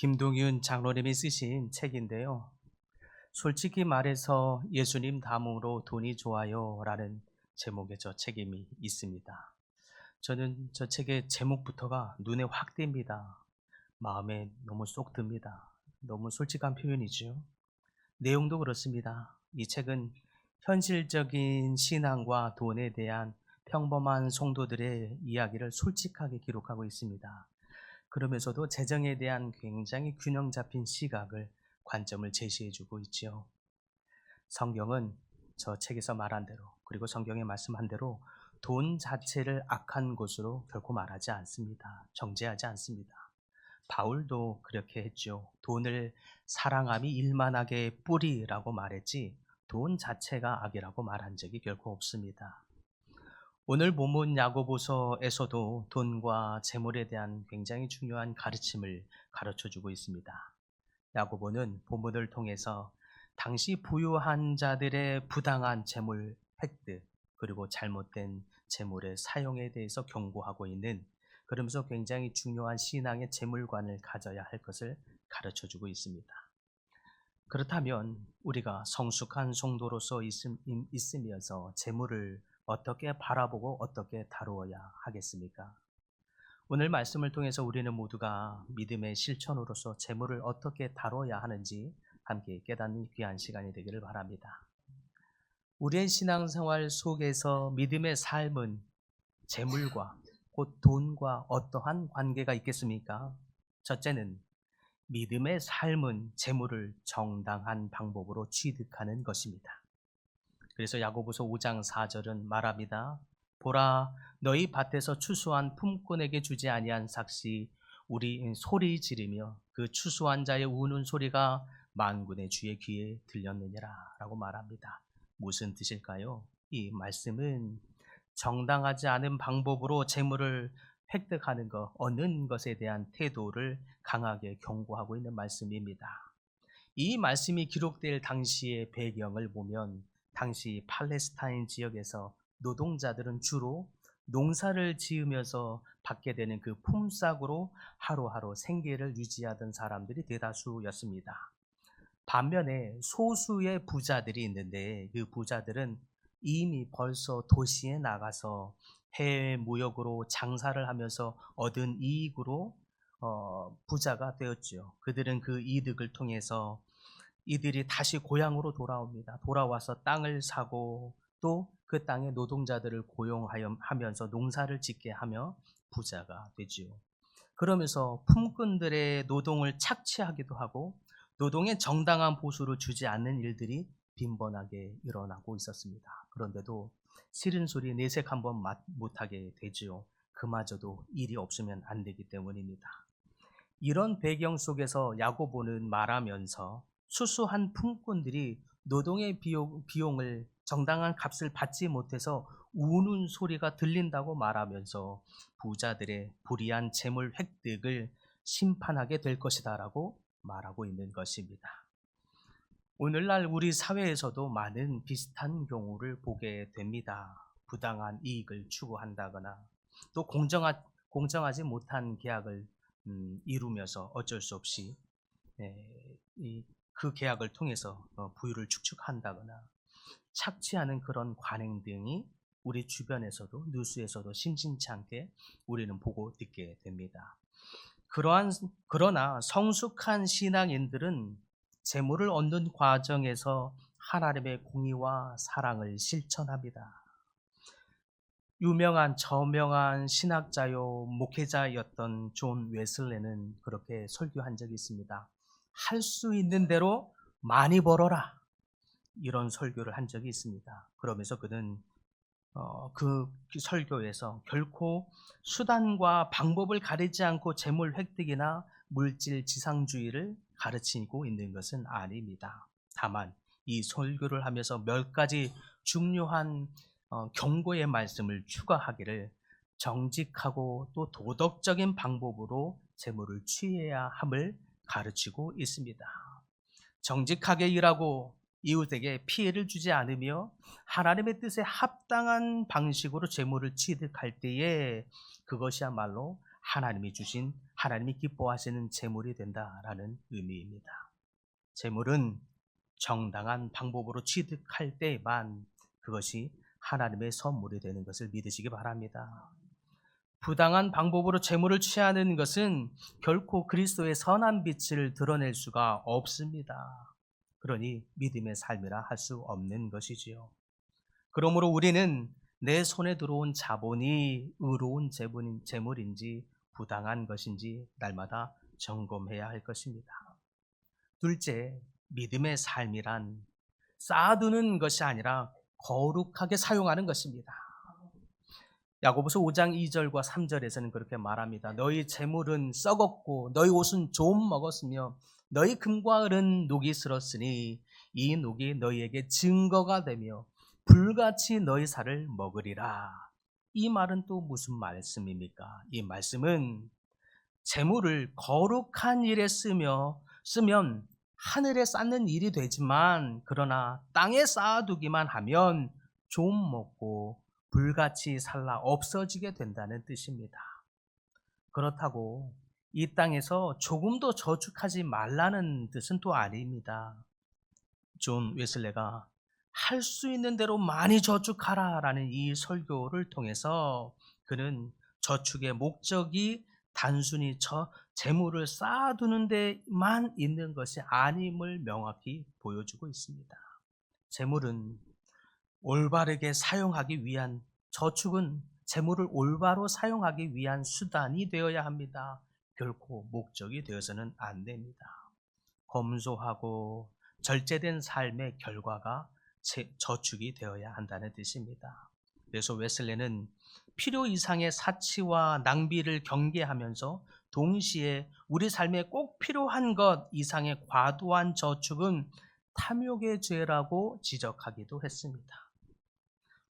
김동윤 장로님이 쓰신 책인데요. 솔직히 말해서 예수님 다음으로 돈이 좋아요 라는 제목의 저 책임이 있습니다. 저는 저 책의 제목부터가 눈에 확 띕니다. 마음에 너무 쏙 듭니다. 너무 솔직한 표현이죠. 내용도 그렇습니다. 이 책은 현실적인 신앙과 돈에 대한 평범한 성도들의 이야기를 솔직하게 기록하고 있습니다. 그러면서도 재정에 대한 굉장히 균형 잡힌 시각을 관점을 제시해 주고 있지요. 성경은 저 책에서 말한 대로 그리고 성경에 말씀한 대로 돈 자체를 악한 것으로 결코 말하지 않습니다. 정죄하지 않습니다. 바울도 그렇게 했죠. 돈을 사랑함이 일만하게 뿌리라고 말했지 돈 자체가 악이라고 말한 적이 결코 없습니다. 오늘 본문 야고보서에서도 돈과 재물에 대한 굉장히 중요한 가르침을 가르쳐 주고 있습니다. 야고보는 본문을 통해서 당시 부유한 자들의 부당한 재물 획득 그리고 잘못된 재물의 사용에 대해서 경고하고 있는 그러면서 굉장히 중요한 신앙의 재물관을 가져야 할 것을 가르쳐 주고 있습니다. 그렇다면 우리가 성숙한 성도로서 있으면서 재물을 어떻게 바라보고 어떻게 다루어야 하겠습니까? 오늘 말씀을 통해서 우리는 모두가 믿음의 실천으로서 재물을 어떻게 다뤄야 하는지 함께 깨닫는 귀한 시간이 되기를 바랍니다. 우리의 신앙생활 속에서 믿음의 삶은 재물과 곧 돈과 어떠한 관계가 있겠습니까? 첫째는 믿음의 삶은 재물을 정당한 방법으로 취득하는 것입니다. 그래서 야고보서 5장 4절은 말합니다. 보라 너희 밭에서 추수한 품꾼에게 주지 아니한 삭시 우리 소리 지르며 그 추수한 자의 우는 소리가 만군의 주의 귀에 들렸느니라라고 말합니다. 무슨 뜻일까요? 이 말씀은 정당하지 않은 방법으로 재물을 획득하는 것, 얻는 것에 대한 태도를 강하게 경고하고 있는 말씀입니다. 이 말씀이 기록될 당시의 배경을 보면 당시 팔레스타인 지역에서 노동자들은 주로 농사를 지으면서 받게 되는 그 품삯으로 하루하루 생계를 유지하던 사람들이 대다수였습니다. 반면에 소수의 부자들이 있는데 그 부자들은 이미 벌써 도시에 나가서 해외 무역으로 장사를 하면서 얻은 이익으로 어, 부자가 되었죠. 그들은 그 이득을 통해서 이들이 다시 고향으로 돌아옵니다. 돌아와서 땅을 사고 또 그 땅의 노동자들을 고용하면서 농사를 짓게 하며 부자가 되지요. 그러면서 품꾼들의 노동을 착취하기도 하고 노동의 정당한 보수를 주지 않는 일들이 빈번하게 일어나고 있었습니다. 그런데도 싫은 소리 내색 한번 못하게 되지요. 그마저도 일이 없으면 안 되기 때문입니다. 이런 배경 속에서 야고보는 말하면서 수수한 품꾼들이 노동의 비용, 비용을 정당한 값을 받지 못해서 우는 소리가 들린다고 말하면서 부자들의 불이한 재물 획득을 심판하게 될 것이다라고 말하고 있는 것입니다. 오늘날 우리 사회에서도 많은 비슷한 경우를 보게 됩니다. 부당한 이익을 추구한다거나 또 공정하, 공정하지 못한 계약을 음, 이루면서 어쩔 수 없이 네, 이, 그 계약을 통해서 어, 부유를 축축한다거나 착취하는 그런 관행 등이 우리 주변에서도 뉴스에서도 심심치 않게 우리는 보고 듣게 됩니다. 그러한 그러나 성숙한 신앙인들은 재물을 얻는 과정에서 하나님의 공의와 사랑을 실천합니다. 유명한 저명한 신학자요 목회자였던 존 웨슬레는 그렇게 설교한 적이 있습니다. 할 수 있는 대로 많이 벌어라. 이런 설교를 한 적이 있습니다. 그러면서 그는 어, 그 설교에서 결코 수단과 방법을 가리지 않고 재물 획득이나 물질 지상주의를 가르치고 있는 것은 아닙니다. 다만 이 설교를 하면서 몇 가지 중요한 어, 경고의 말씀을 추가하기를 정직하고 또 도덕적인 방법으로 재물을 취해야 함을 가르치고 있습니다. 정직하게 일하고 이웃에게 피해를 주지 않으며 하나님의 뜻에 합당한 방식으로 재물을 취득할 때에 그것이야말로 하나님이 주신 하나님이 기뻐하시는 재물이 된다라는 의미입니다. 재물은 정당한 방법으로 취득할 때만 그것이 하나님의 선물이 되는 것을 믿으시기 바랍니다. 부당한 방법으로 재물을 취하는 것은 결코 그리스도의 선한 빛을 드러낼 수가 없습니다. 그러니 믿음의 삶이라 할 수 없는 것이지요. 그러므로 우리는 내 손에 들어온 자본이 의로운 재물인- 재물인지 부당한 것인지 날마다 점검해야 할 것입니다. 둘째, 믿음의 삶이란 쌓아두는 것이 아니라 거룩하게 사용하는 것입니다. 야고보서 5장 2절과 3절에서는 그렇게 말합니다. 너희 재물은 썩었고 너희 옷은 좀 먹었으며 너희 금과 을은 녹이 슬었으니 이 녹이 너희에게 증거가 되며 불같이 너희 살을 먹으리라. 이 말은 또 무슨 말씀입니까? 이 말씀은 재물을 거룩한 일에 쓰며 쓰면 하늘에 쌓는 일이 되지만 그러나 땅에 쌓아두기만 하면 좀 먹고 불같이 살라 없어지게 된다는 뜻입니다. 그렇다고 이 땅에서 조금도 저축하지 말라는 뜻은 또 아닙니다. 존 웨슬레가 할 수 있는 대로 많이 저축하라 라는 이 설교를 통해서 그는 저축의 목적이 단순히 저 재물을 쌓아두는 데만 있는 것이 아님을 명확히 보여주고 있습니다. 재물은 올바르게 사용하기 위한 저축은 재물을 올바로 사용하기 위한 수단이 되어야 합니다. 결코 목적이 되어서는 안 됩니다. 검소하고 절제된 삶의 결과가 제- 저축이 되어야 한다는 뜻입니다. 그래서 웨슬레는 필요 이상의 사치와 낭비를 경계하면서 동시에 우리 삶에 꼭 필요한 것 이상의 과도한 저축은 탐욕의 죄라고 지적하기도 했습니다.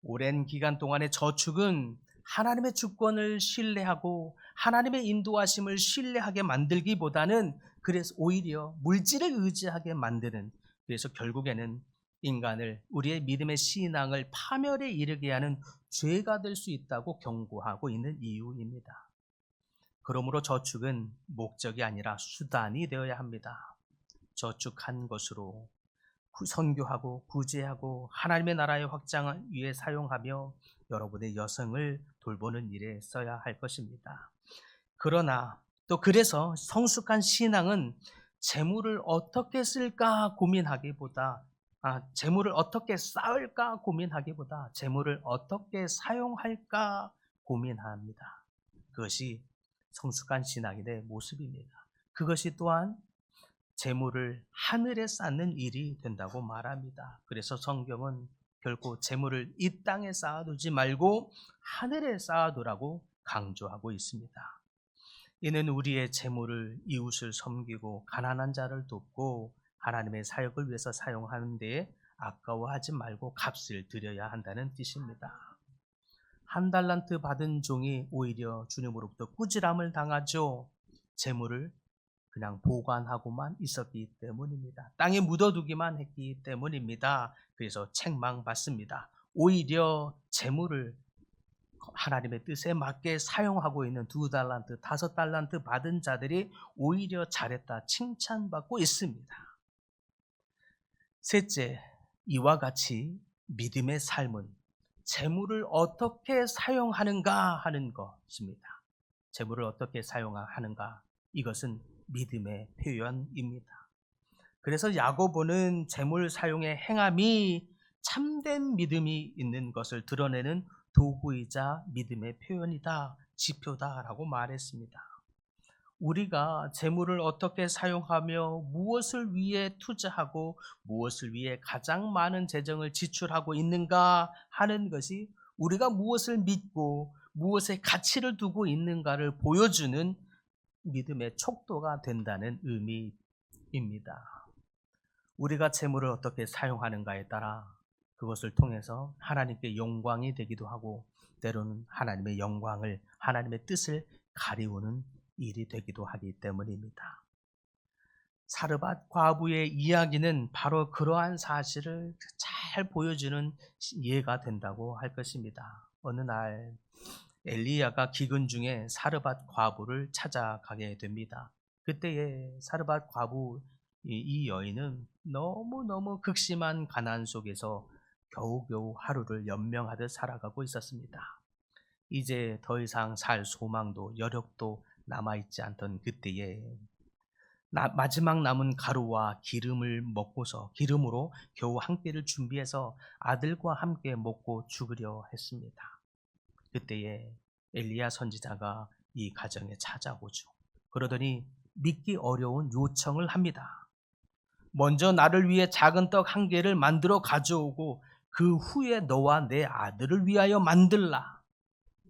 오랜 기간 동안의 저축은 하나님의 주권을 신뢰하고 하나님의 인도하심을 신뢰하게 만들기보다는 그래서 오히려 물질을 의지하게 만드는 그래서 결국에는 인간을 우리의 믿음의 신앙을 파멸에 이르게 하는 죄가 될 수 있다고 경고하고 있는 이유입니다. 그러므로 저축은 목적이 아니라 수단이 되어야 합니다. 저축한 것으로 구- 선교하고 구제하고 하나님의 나라의 확장을 위해 사용하며 여러분의 여성을 돌보는 일에 써야 할 것입니다. 그러나 또 그래서 성숙한 신앙은 재물을 어떻게 쓸까 고민하기보다 아, 재물을 어떻게 쌓을까 고민하기보다 재물을 어떻게 사용할까 고민합니다. 그것이 성숙한 신앙인의 모습입니다. 그것이 또한 재물을 하늘에 쌓는 일이 된다고 말합니다. 그래서 성경은 결코 재물을 이 땅에 쌓아두지 말고 하늘에 쌓아두라고 강조하고 있습니다. 이는 우리의 재물을 이웃을 섬기고 가난한 자를 돕고 하나님의 사역을 위해서 사용하는 데에 아까워하지 말고 값을 들여야 한다는 뜻입니다. 한 달란트 받은 종이 오히려 주님으로부터 꾸지람을 당하죠. 재물을 그냥 보관하고만 있었기 때문입니다. 땅에 묻어두기만 했기 때문입니다. 그래서 책망받습니다. 오히려 재물을 하나님의 뜻에 맞게 사용하고 있는 두 달란트, 다섯 달란트 받은 자들이 오히려 잘했다 칭찬받고 있습니다. 셋째, 이와 같이 믿음의 삶은 재물을 어떻게 사용하는가 하는 것입니다. 재물을 어떻게 사용하는가 이것은 믿음의 표현입니다. 그래서 야고보는 재물 사용의 행함이 참된 믿음이 있는 것을 드러내는 도구이자 믿음의 표현이다, 지표다라고 말했습니다. 우리가 재물을 어떻게 사용하며 무엇을 위해 투자하고 무엇을 위해 가장 많은 재정을 지출하고 있는가 하는 것이 우리가 무엇을 믿고 무엇에 가치를 두고 있는가를 보여주는 믿음의 촉도가 된다는 의미입니다. 우리가 재물을 어떻게 사용하는가에 따라 그것을 통해서 하나님께 영광이 되기도 하고 때로는 하나님의 영광을 하나님의 뜻을 가리우는 일이 되기도 하기 때문입니다. 사르밧 과부의 이야기는 바로 그러한 사실을 잘 보여주는 예가 된다고 할 것입니다. 어느 날 엘리야가 기근 중에 사르밧 과부를 찾아가게 됩니다. 그때에 사르밧 과부 이, 이 여인은 너무너무 극심한 가난 속에서 겨우겨우 하루를 연명하듯 살아가고 있었습니다. 이제 더 이상 살 소망도 여력도 남아있지 않던 그때에 나- 마지막 남은 가루와 기름을 먹고서 기름으로 겨우 한 끼를 준비해서 아들과 함께 먹고 죽으려 했습니다. 그때에 엘리야 선지자가 이 가정에 찾아오죠. 그러더니 믿기 어려운 요청을 합니다. 먼저 나를 위해 작은 떡 한 개를 만들어 가져오고 그 후에 너와 내 아들을 위하여 만들라.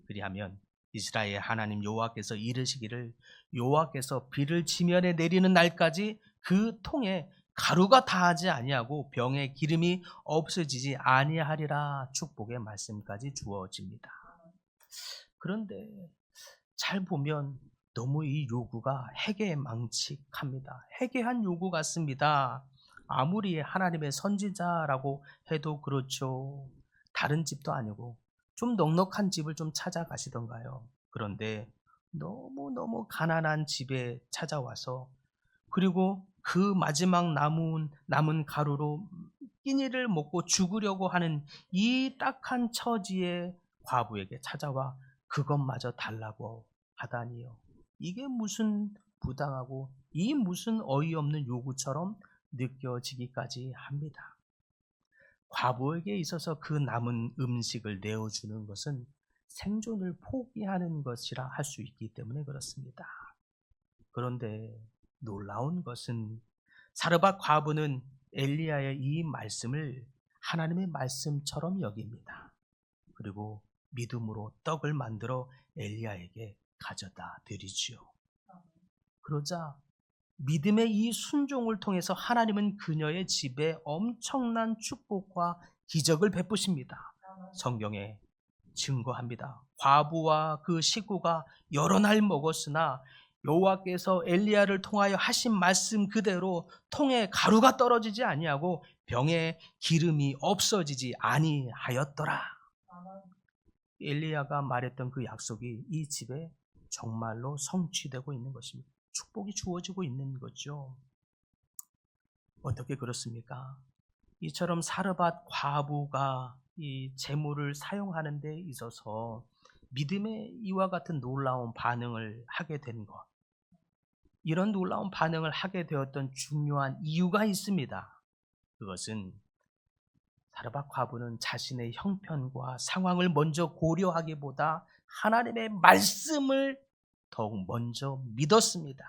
그리하면 이스라엘 하나님 여호와께서 이르시기를 여호와께서 비를 지면에 내리는 날까지 그 통에 가루가 다하지 아니하고 병에 기름이 없어지지 아니하리라 축복의 말씀까지 주어집니다. 그런데 잘 보면 너무 이 요구가 해괴망측합니다. 해괴한 요구 같습니다. 아무리 하나님의 선지자라고 해도 그렇죠. 다른 집도 아니고 좀 넉넉한 집을 좀 찾아가시던가요. 그런데 너무너무 가난한 집에 찾아와서 그리고 그 마지막 남은 남은 가루로 끼니를 먹고 죽으려고 하는 이 딱한 처지의 과부에게 찾아와 그것마저 달라고 하다니요. 이게 무슨 부당하고 이 무슨 어이없는 요구처럼 느껴지기까지 합니다. 과부에게 있어서 그 남은 음식을 내어주는 것은 생존을 포기하는 것이라 할 수 있기 때문에 그렇습니다. 그런데 놀라운 것은 사르밧 과부는 엘리야의 이 말씀을 하나님의 말씀처럼 여깁니다. 그리고 믿음으로 떡을 만들어 엘리야에게 가져다 드리지요. 그러자 믿음의 이 순종을 통해서 하나님은 그녀의 집에 엄청난 축복과 기적을 베푸십니다. 성경에 증거합니다. 과부와 그 식구가 여러 날 먹었으나 여호와께서 엘리야를 통하여 하신 말씀 그대로 통에 가루가 떨어지지 아니하고 병에 기름이 없어지지 아니하였더라. 엘리야가 말했던 그 약속이 이 집에 정말로 성취되고 있는 것입니다. 축복이 주어지고 있는 거죠. 어떻게 그렇습니까? 이처럼 사르밧 과부가 이 재물을 사용하는 데 있어서 믿음의 이와 같은 놀라운 반응을 하게 된 것. 이런 놀라운 반응을 하게 되었던 중요한 이유가 있습니다. 그것은 사르밧 과부는 자신의 형편과 상황을 먼저 고려하기보다 하나님의 말씀을 더욱 먼저 믿었습니다.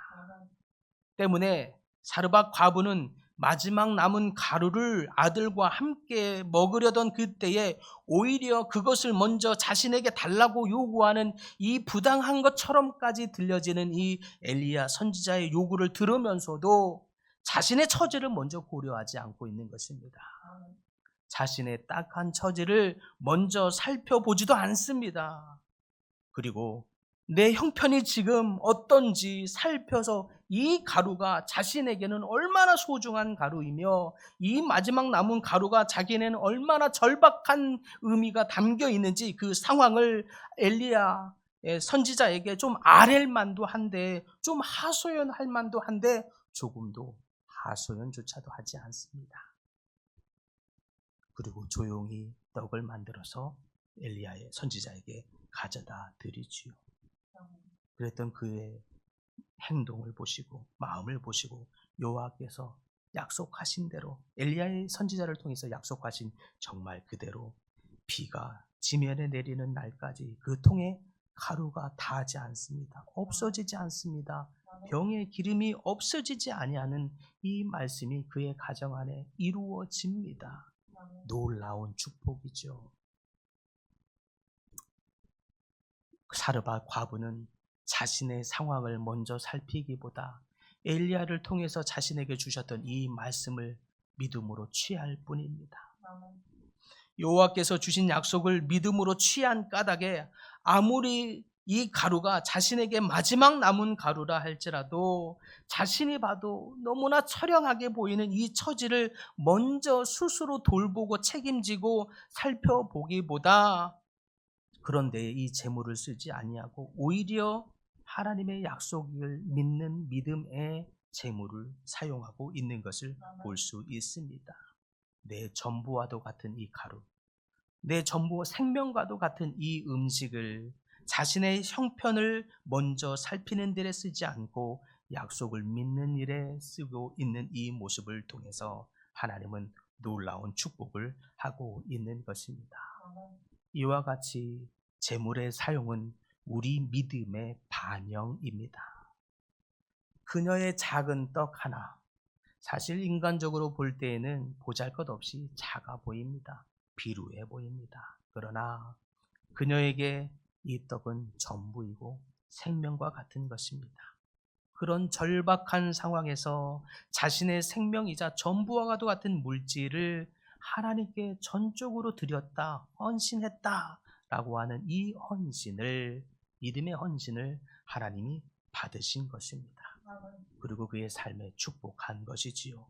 때문에 사르밧 과부는 마지막 남은 가루를 아들과 함께 먹으려던 그때에 오히려 그것을 먼저 자신에게 달라고 요구하는 이 부당한 것처럼까지 들려지는 이 엘리야 선지자의 요구를 들으면서도 자신의 처지를 먼저 고려하지 않고 있는 것입니다. 자신의 딱한 처지를 먼저 살펴보지도 않습니다. 그리고 내 형편이 지금 어떤지 살펴서 이 가루가 자신에게는 얼마나 소중한 가루이며 이 마지막 남은 가루가 자기는 얼마나 절박한 의미가 담겨 있는지 그 상황을 엘리야 선지자에게 좀 아랠 만도 한데 좀 하소연할 만도 한데 조금도 하소연조차도 하지 않습니다. 그리고 조용히 떡을 만들어서 엘리야의 선지자에게 가져다 드리지요. 그랬던 그의 행동을 보시고 마음을 보시고 여호와께서 약속하신 대로 엘리야의 선지자를 통해서 약속하신 정말 그대로 비가 지면에 내리는 날까지 그 통에 가루가 닿지 않습니다. 없어지지 않습니다. 병의 기름이 없어지지 아니하는 이 말씀이 그의 가정 안에 이루어집니다. 놀라운 축복이죠. 사르밧 과부는 자신의 상황을 먼저 살피기보다 엘리야를 통해서 자신에게 주셨던 이 말씀을 믿음으로 취할 뿐입니다. 여호와께서 주신 약속을 믿음으로 취한 까닭에 아무리 이 가루가 자신에게 마지막 남은 가루라 할지라도 자신이 봐도 너무나 처량하게 보이는 이 처지를 먼저 스스로 돌보고 책임지고 살펴보기보다 그런데 이 재물을 쓰지 아니하고 오히려 하나님의 약속을 믿는 믿음의 재물을 사용하고 있는 것을 볼 수 있습니다. 내 전부와도 같은 이 가루, 내 전부 생명과도 같은 이 음식을 자신의 형편을 먼저 살피는 데에 쓰지 않고 약속을 믿는 일에 쓰고 있는 이 모습을 통해서 하나님은 놀라운 축복을 하고 있는 것입니다. 이와 같이 재물의 사용은 우리 믿음의 반영입니다. 그녀의 작은 떡 하나, 사실 인간적으로 볼 때에는 보잘 것 없이 작아 보입니다. 비루해 보입니다. 그러나 그녀에게 이 떡은 전부이고 생명과 같은 것입니다. 그런 절박한 상황에서 자신의 생명이자 전부와도 같은 물질을 하나님께 전적으로 드렸다, 헌신했다 라고 하는 이 헌신을, 믿음의 헌신을 하나님이 받으신 것입니다. 그리고 그의 삶에 축복한 것이지요.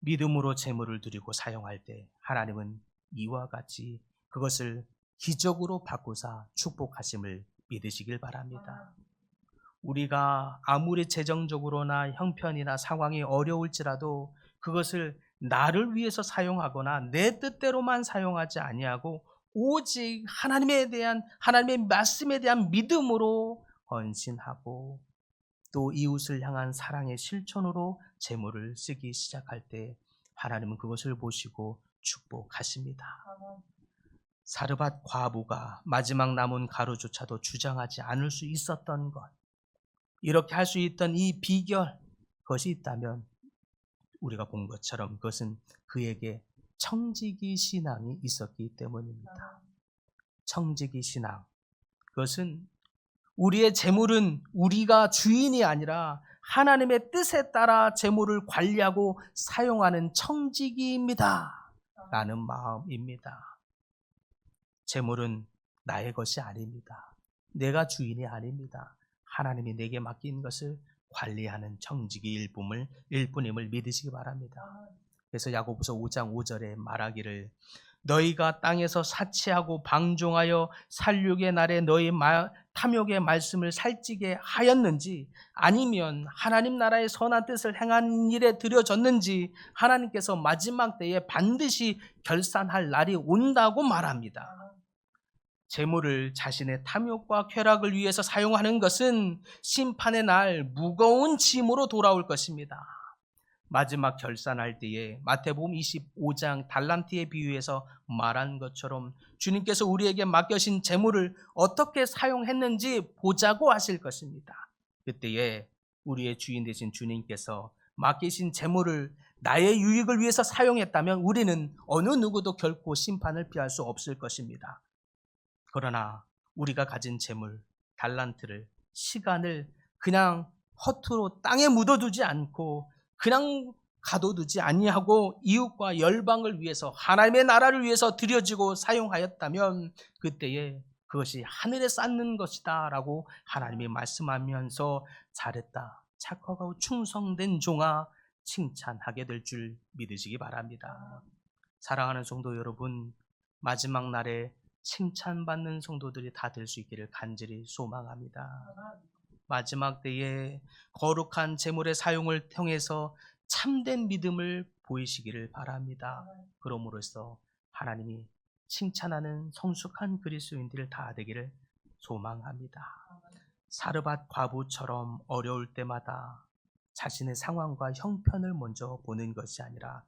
믿음으로 재물을 드리고 사용할 때 하나님은 이와 같이 그것을 기적으로 바꾸사 축복하심을 믿으시길 바랍니다. 우리가 아무리 재정적으로나 형편이나 상황이 어려울지라도 그것을 나를 위해서 사용하거나 내 뜻대로만 사용하지 아니하고 오직 하나님에 대한 하나님의 말씀에 대한 믿음으로 헌신하고 또 이웃을 향한 사랑의 실천으로 재물을 쓰기 시작할 때 하나님은 그것을 보시고 축복하십니다. 사르밧 과부가 마지막 남은 가루조차도 주장하지 않을 수 있었던 것. 이렇게 할 수 있던 이 비결, 그것이 있다면 우리가 본 것처럼 그것은 그에게 청지기 신앙이 있었기 때문입니다. 청지기 신앙. 그것은 우리의 재물은 우리가 주인이 아니라 하나님의 뜻에 따라 재물을 관리하고 사용하는 청지기입니다. 라는 마음입니다. 재물은 나의 것이 아닙니다. 내가 주인이 아닙니다. 하나님이 내게 맡긴 것을 관리하는 청지기 일품을 일뿐임을 믿으시기 바랍니다. 그래서 야고보서 5장 5절에 말하기를 너희가 땅에서 사치하고 방종하여 살육의 날에 너희 마, 탐욕의 말씀을 살찌게 하였는지 아니면 하나님 나라의 선한 뜻을 행한 일에 들여졌는지 하나님께서 마지막 때에 반드시 결산할 날이 온다고 말합니다. 재물을 자신의 탐욕과 쾌락을 위해서 사용하는 것은 심판의 날 무거운 짐으로 돌아올 것입니다. 마지막 결산할 때에 마태복음 25장 달란트의 비유에서 말한 것처럼 주님께서 우리에게 맡겨신 재물을 어떻게 사용했는지 보자고 하실 것입니다. 그때에 우리의 주인 되신 주님께서 맡기신 재물을 나의 유익을 위해서 사용했다면 우리는 어느 누구도 결코 심판을 피할 수 없을 것입니다. 그러나 우리가 가진 재물, 달란트를, 시간을 그냥 허투루 땅에 묻어두지 않고 그냥 가둬두지 아니하고 이웃과 열방을 위해서 하나님의 나라를 위해서 드려지고 사용하였다면 그때에 그것이 하늘에 쌓는 것이다라고 하나님이 말씀하면서 잘했다 착하고 충성된 종아 칭찬하게 될 줄 믿으시기 바랍니다. 사랑하는 성도 여러분 마지막 날에 칭찬받는 성도들이 다 될 수 있기를 간절히 소망합니다. 마지막 때에 거룩한 재물의 사용을 통해서 참된 믿음을 보이시기를 바랍니다. 그러므로써 하나님이 칭찬하는 성숙한 그리스도인들 다 되기를 소망합니다. 사르밧 과부처럼 어려울 때마다 자신의 상황과 형편을 먼저 보는 것이 아니라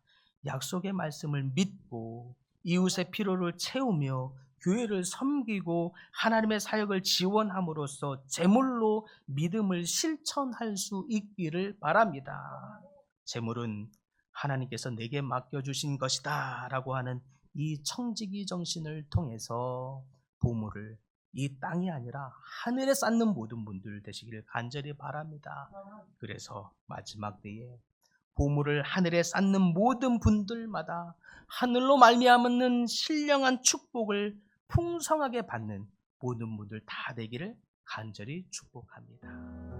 약속의 말씀을 믿고 이웃의 필요를 채우며 교회를 섬기고 하나님의 사역을 지원함으로써 제물로 믿음을 실천할 수 있기를 바랍니다. 제물은 하나님께서 내게 맡겨주신 것이다 라고 하는 이 청지기 정신을 통해서 보물을 이 땅이 아니라 하늘에 쌓는 모든 분들 되시기를 간절히 바랍니다. 그래서 마지막 때에 보물을 하늘에 쌓는 모든 분들마다 하늘로 말미암는 신령한 축복을 풍성하게 받는 모든 분들 다 되기를 간절히 축복합니다.